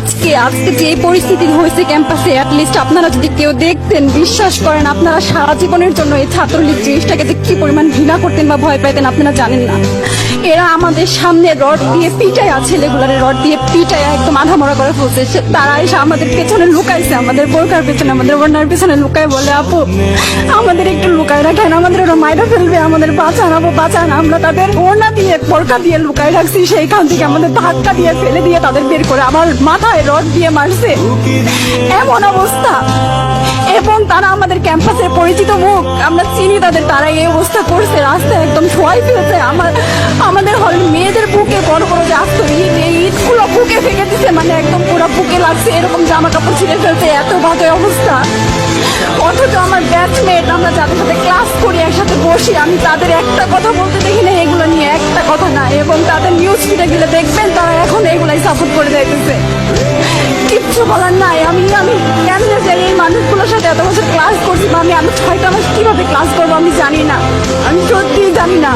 আজকে আজকে যে পরিস্থিতি হয়েছে ক্যাম্পাসে অ্যাটলিস্ট আপনারা যদি কেউ দেখতেন, বিশ্বাস করেন, আপনারা সারা জীবনের জন্য এই ছাত্রলীগ জিনিসটাকে যে কি পরিমাণ ঘৃণা করতেন বা ভয় পাইতেন, আপনারা জানেন না। এরা আমাদের সামনে রড দিয়ে পিটায় ছেলেগুলারে রড দিয়ে পিটায় একদম আধা মরা করে ফেলছে। তারা এসে আমাদের পেছনে লুকাইছে, আমাদের বোরকার পেছনে, আমাদের ওনার পেছনে লুকায় বলে, আপু, আমাদের একটু লুকায় রাখেন, আমাদের ওরা মাইরা ফেলবে, আমাদের বাঁচান, আপু, বাঁচান, আমরা তাদের ওড়না দিয়ে, বোরকা দিয়ে লুকায় রাখছি, সেইখান থেকে আমাদের ধাক্কা দিয়ে ফেলে দিয়ে তাদের বের করে আমার মাথায় রড দিয়ে মারছে। এমন অবস্থা। এবং তারা আমাদের ক্যাম্পাসের পরিচিত মুখ, আমরা চিনি তাদের, তারা এই অবস্থা করছে রাস্তায় একদম শোয়াই ফেলছে। আমার আমাদের হল মেয়েদের বুকে বড় বড় যে আসতো ইট এই ইটগুলো বুকে ফেঁকে দিছে মানে একদম পুরো বুকে লাগছে, এরকম জামা কাপড় ছিঁড়ে ফেলছে, এত বাজে অবস্থা। অথচ আমার ব্যাচমেট আমরা যাদের সাথে ক্লাস করি, একসাথে বসি, আমি তাদের একটা কথা বলতে দেখি না এগুলো নিয়ে একটা কথা না এবং তাদের নিউজ ফিডে গেলে দেখবেন এগুলাই সাপোর্ট করে যাইতেছে। কিচ্ছু বলার নাই। আমি আমি কেন যে এই মানুষগুলোর সাথে এত বছর ক্লাস করছি বা আমি আমি ছয়টা মাস কীভাবে ক্লাস করব আমি জানি না। আমি সত্যিই জানি না।